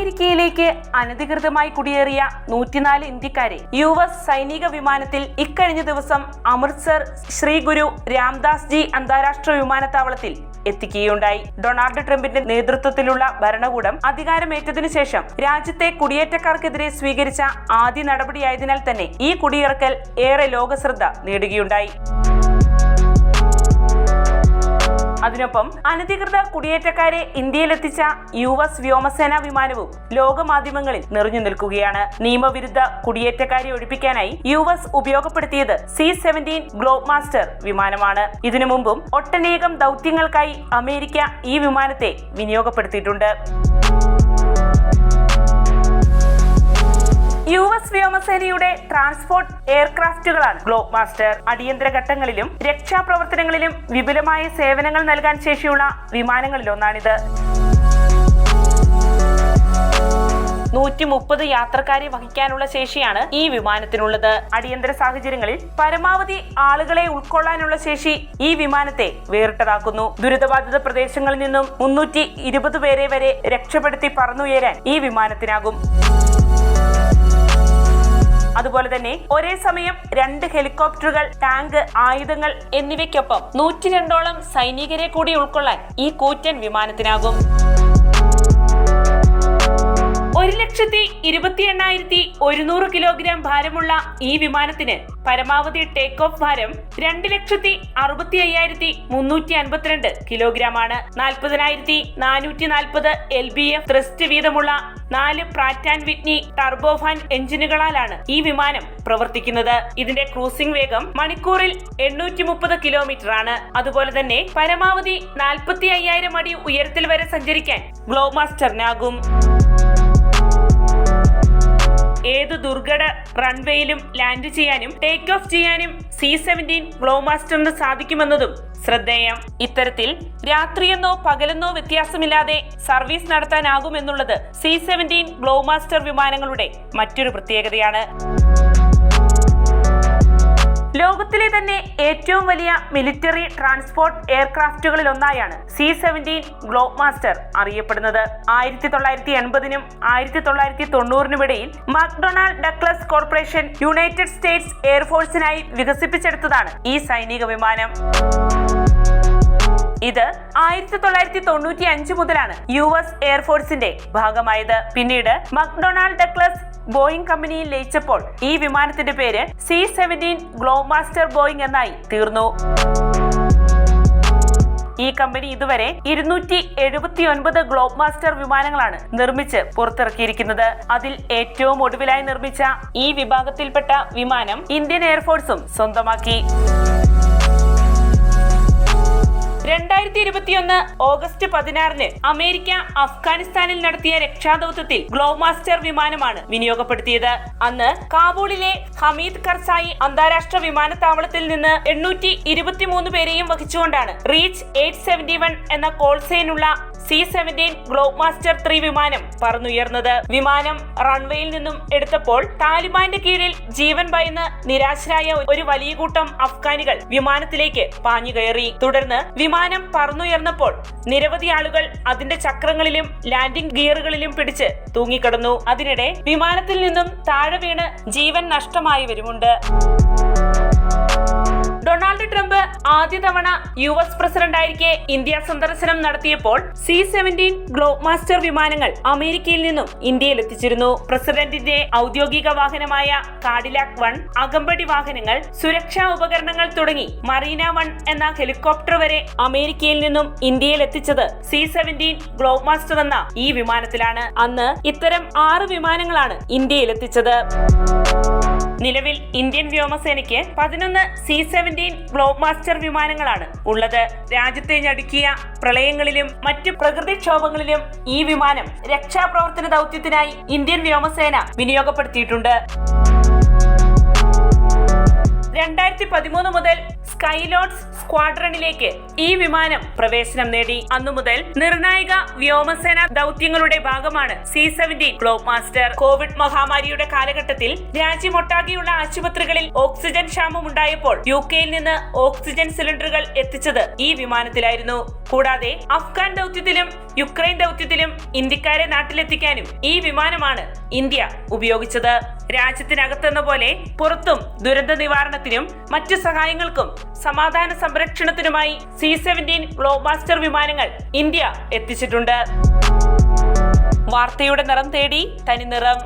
ഇന്ത്യയിലേക്ക് അനധികൃതമായി കുടിയേറിയ നൂറ്റിനാല് ഇന്ത്യക്കാരെ യു എസ് സൈനിക വിമാനത്തിൽ ഇക്കഴിഞ്ഞ ദിവസം അമൃത്സർ ശ്രീ ഗുരു രാംദാസ് ജി അന്താരാഷ്ട്ര വിമാനത്താവളത്തിൽ എത്തിക്കുകയുണ്ടായി. ഡൊണാൾഡ് ട്രംപിന്റെ നേതൃത്വത്തിലുള്ള ഭരണകൂടം അധികാരമേറ്റതിനു ശേഷം രാജ്യത്തെ കുടിയേറ്റക്കാർക്കെതിരെ സ്വീകരിച്ച ആദ്യ നടപടിയായതിനാൽ തന്നെ ഈ കുടിയിറക്കൽ ഏറെ ലോകശ്രദ്ധ നേടുകയുണ്ടായി. അതിനൊപ്പം അനധികൃത കുടിയേറ്റക്കാരെ ഇന്ത്യയിലെത്തിച്ച യു എസ് വ്യോമസേനാ വിമാനവും ലോകമാധ്യമങ്ങളിൽ നിറഞ്ഞു നിൽക്കുകയാണ്. നിയമവിരുദ്ധ കുടിയേറ്റക്കാരെ ഒഴിപ്പിക്കാനായി യു എസ് ഉപയോഗപ്പെടുത്തിയത് സി സെവന്റീൻ ഗ്ലോബ് മാസ്റ്റർ വിമാനമാണ്. ഇതിനു മുമ്പും ഒട്ടനേകം ദൗത്യങ്ങൾക്കായി അമേരിക്ക ഈ വിമാനത്തെ വിനിയോഗപ്പെടുത്തിയിട്ടുണ്ട്. യു എസ് വ്യോമസേനയുടെ ട്രാൻസ്പോർട്ട് എയർക്രാഫ്റ്റുകളാണ് ഗ്ലോബ് മാസ്റ്റർ. അടിയന്തര ഘട്ടങ്ങളിലും രക്ഷാപ്രവർത്തനങ്ങളിലും വിപുലമായ സേവനങ്ങൾ നൽകാൻ ശേഷിയുള്ള വിമാനങ്ങളിലൊന്നാണിത്. നൂറ്റി മുപ്പത് യാത്രക്കാരെ വഹിക്കാനുള്ള ശേഷിയാണ് ഈ വിമാനത്തിനുള്ളത്. അടിയന്തര സാഹചര്യങ്ങളിൽ പരമാവധി ആളുകളെ ഉൾക്കൊള്ളാനുള്ള ശേഷി ഈ വിമാനത്തെ വേറിട്ടതാക്കുന്നു. ദുരിതബാധിത പ്രദേശങ്ങളിൽ നിന്നും മുന്നൂറ്റി ഇരുപത് പേരെ വരെ രക്ഷപ്പെടുത്തി പറന്നുയരാൻ ഈ വിമാനത്തിനാകും. അതുപോലെ തന്നെ ഒരേ സമയം രണ്ട് ഹെലികോപ്റ്ററുകൾ ടാങ്ക് ആയുധങ്ങൾ എന്നിവയ്ക്കൊപ്പം നൂറ്റി രണ്ടോളം സൈനികരെ കൂടി ഉൾക്കൊള്ളാൻ ഈ കൂറ്റൻ വിമാനത്തിനാകും. ഒരു ലക്ഷത്തി ഇരുപത്തി എണ്ണായിരത്തി ഒരുന്നൂറ് കിലോഗ്രാം ഭാരമുള്ള ഈ വിമാനത്തിന് പരമാവധി ടേക്ക് ഓഫ് ഭാരം രണ്ട് ലക്ഷത്തി അറുപത്തി അയ്യായിരത്തി മുന്നൂറ്റി അൻപത്തിരണ്ട് കിലോഗ്രാം ആണ് നാൽപ്പതിനായിരത്തി നാനൂറ്റി നാൽപ്പത് എൽ ബി എഫ് ത്രസ്റ്റ് വീതമുള്ള നാല് പ്രാറ്റാൻ വിറ്റ്നി ടർബോഫാൻ എഞ്ചിനുകളാലാണ് ഈ വിമാനം പ്രവർത്തിക്കുന്നത്. ഇതിന്റെ ക്രൂസിംഗ് വേഗം മണിക്കൂറിൽ എണ്ണൂറ്റി മുപ്പത് കിലോമീറ്റർ ആണ് അതുപോലെ തന്നെ പരമാവധി നാൽപ്പത്തി അയ്യായിരം അടി ഉയരത്തിൽ വരെ സഞ്ചരിക്കാൻ ഗ്ലോമാസ്റ്ററിനാകും ഏത് ദുർഘട റൺവേയിലും ലാൻഡ് ചെയ്യാനും ടേക്ക് ഓഫ് ചെയ്യാനും സി സെവന്റീൻ ഗ്ലോമാസ്റ്ററിന് സാധിക്കുമെന്നതും ശ്രദ്ധേയം. ഇത്തരത്തിൽ രാത്രിയെന്നോ പകലെന്നോ വ്യത്യാസമില്ലാതെ സർവീസ് നടത്താനാകുമെന്നുള്ളത് സി സെവന്റീൻ ഗ്ലോമാസ്റ്റർ വിമാനങ്ങളുടെ മറ്റൊരു പ്രത്യേകതയാണ്. ലോകത്തിലെ തന്നെ ഏറ്റവും വലിയ മിലിറ്ററി ട്രാൻസ്പോർട്ട് എയർക്രാഫ്റ്റുകളിൽ ഒന്നായാണ് സി സെവന്റീൻ ഗ്ലോബ് മാസ്റ്റർ അറിയപ്പെടുന്നത്. ആയിരത്തി തൊള്ളായിരത്തി എൺപതിനും ആയിരത്തി തൊള്ളായിരത്തി തൊണ്ണൂറിനുമിടയിൽ McDonnell Douglas corporation United States എയർഫോഴ്സിനായി വികസിപ്പിച്ചെടുത്തതാണ് ഈ സൈനിക വിമാനം. ഇത് ആയിരത്തി തൊള്ളായിരത്തി തൊണ്ണൂറ്റി അഞ്ച് മുതലാണ് യു എസ് എയർഫോഴ്സിന്റെ ഭാഗമായത്. പിന്നീട് മക്ഡൊണാൾഡ് ഡക്ലസ് ബോയിങ് കമ്പനിയിൽ ലയിച്ചപ്പോൾ ഈ വിമാനത്തിന്റെ പേര് C seventeen globe master Boeing എന്നായി തീർന്നു. ഈ കമ്പനി ഇതുവരെ ഇരുന്നൂറ്റി എഴുപത്തി ഒൻപത് ഗ്ലോബ് മാസ്റ്റർ വിമാനങ്ങളാണ് നിർമ്മിച്ച് പുറത്തിറക്കിയിരിക്കുന്നത്. അതിൽ ഏറ്റവും ഒടുവിലായി നിർമ്മിച്ച ഈ വിഭാഗത്തിൽപ്പെട്ട വിമാനം ഇന്ത്യൻ എയർഫോഴ്സും സ്വന്തമാക്കി. ഇരുപത്തിയൊന്ന് ഓഗസ്റ്റ് പതിനാറിന് അമേരിക്ക അഫ്ഗാനിസ്ഥാനിൽ നടത്തിയ രക്ഷാദൌത്യത്തിൽ ഗ്ലോമാസ്റ്റർ വിമാനമാണ് വിനിയോഗപ്പെടുത്തിയത്. അന്ന് കാബൂളിലെ ഹമീദ് കർസായി അന്താരാഷ്ട്ര വിമാനത്താവളത്തിൽ നിന്ന് എണ്ണൂറ്റി ഇരുപത്തിമൂന്ന് പേരെയും വഹിച്ചുകൊണ്ടാണ് റീച്ച് എയ്റ്റ് സെവന്റി വൺ എന്ന കോൾസൈനുള്ള C seventeen globe master three വിമാനം പറന്നുയർന്നത്. വിമാനം റൺവേയിൽ നിന്നും എടുത്തപ്പോൾ താലിബാന്റെ കീഴിൽ ജീവൻ ഭയന്ന് നിരാശരായ ഒരു വലിയ കൂട്ടം അഫ്ഗാനികൾ വിമാനത്തിലേക്ക് പാഞ്ഞു കയറി. തുടർന്ന് വിമാനം പറന്നുയർന്നപ്പോൾ നിരവധി ആളുകൾ അതിന്റെ ചക്രങ്ങളിലും ലാൻഡിംഗ് ഗിയറുകളിലും പിടിച്ച് തൂങ്ങിക്കിടന്നു. അതിനിടെ വിമാനത്തിൽ നിന്നും താഴെ വീണ് ജീവൻ നഷ്ടമായി വരുമുണ്ട്. ആദ്യ തവണ യു എസ് പ്രസിഡന്റായിരിക്കെ ഇന്ത്യ സന്ദർശനം നടത്തിയപ്പോൾ സി സെവന്റീൻ ഗ്ലോബ് മാസ്റ്റർ വിമാനങ്ങൾ അമേരിക്കയിൽ നിന്നും ഇന്ത്യയിൽ എത്തിച്ചിരുന്നു പ്രസിഡന്റിന്റെ ഔദ്യോഗിക വാഹനമായ കാഡിലാക് വൺ അകമ്പടി വാഹനങ്ങൾ സുരക്ഷാ ഉപകരണങ്ങൾ തുടങ്ങി മറീന വൺ എന്ന ഹെലികോപ്റ്റർ വരെ അമേരിക്കയിൽ നിന്നും ഇന്ത്യയിൽ എത്തിച്ചത് സി സെവന്റീൻ ഗ്ലോബ് മാസ്റ്റർ എന്ന ഈ വിമാനത്തിലാണ്. അന്ന് ഇത്തരം ആറ് വിമാനങ്ങളാണ് ഇന്ത്യയിൽ എത്തിച്ചത് നിലവിൽ ഇന്ത്യൻ വ്യോമസേനയ്ക്ക് പതിനൊന്ന് സി സെവന്റീൻ ഗ്ലോബ് മാസ്റ്റർ വിമാനങ്ങളാണ് ഉള്ളത്. രാജ്യത്തെ ഞടുക്കിയ പ്രളയങ്ങളിലും മറ്റു പ്രകൃതിക്ഷോഭങ്ങളിലും ഈ വിമാനം രക്ഷാപ്രവർത്തന ദൗത്യത്തിനായി ഇന്ത്യൻ വ്യോമസേന വിനിയോഗപ്പെടുത്തിയിട്ടുണ്ട്. രണ്ടായിരത്തി പതിമൂന്ന് മുതൽ സ്കൈലോഡ്സ് സ്ക്വാഡ്രണിലേക്ക് ഈ വിമാനം പ്രവേശനം നേടി. അന്നു മുതൽ നിർണായക വ്യോമസേന ദൗത്യങ്ങളുടെ ഭാഗമാണ് C seventeen globe master. Covid മഹാമാരിയുടെ കാലഘട്ടത്തിൽ രാജ്യമൊട്ടാകെയുള്ള ആശുപത്രികളിൽ ഓക്സിജൻ ക്ഷാമം ഉണ്ടായപ്പോൾ യു കെയിൽ നിന്ന് ഓക്സിജൻ സിലിണ്ടറുകൾ എത്തിച്ചത് ഈ വിമാനത്തിലായിരുന്നു. കൂടാതെ അഫ്ഗാൻ ദൗത്യത്തിലും യുക്രൈൻ ദൗത്യത്തിലും ഇന്ത്യക്കാരെ നാട്ടിലെത്തിക്കാനും ഈ വിമാനമാണ് ഇന്ത്യ ഉപയോഗിച്ചത്. രാജ്യത്തിനകത്തെന്ന പോലെ പുറത്തും ദുരന്ത നിവാരണത്തിനും മറ്റു സഹായങ്ങൾക്കും സമാധാന സംരക്ഷണത്തിനുമായി സി സെവന്റീൻ ഗ്ലോബാസ്റ്റർ വിമാനങ്ങൾ ഇന്ത്യ എത്തിച്ചിട്ടുണ്ട്. വാർത്തയുടെ നിറം തേടി തനി നിറം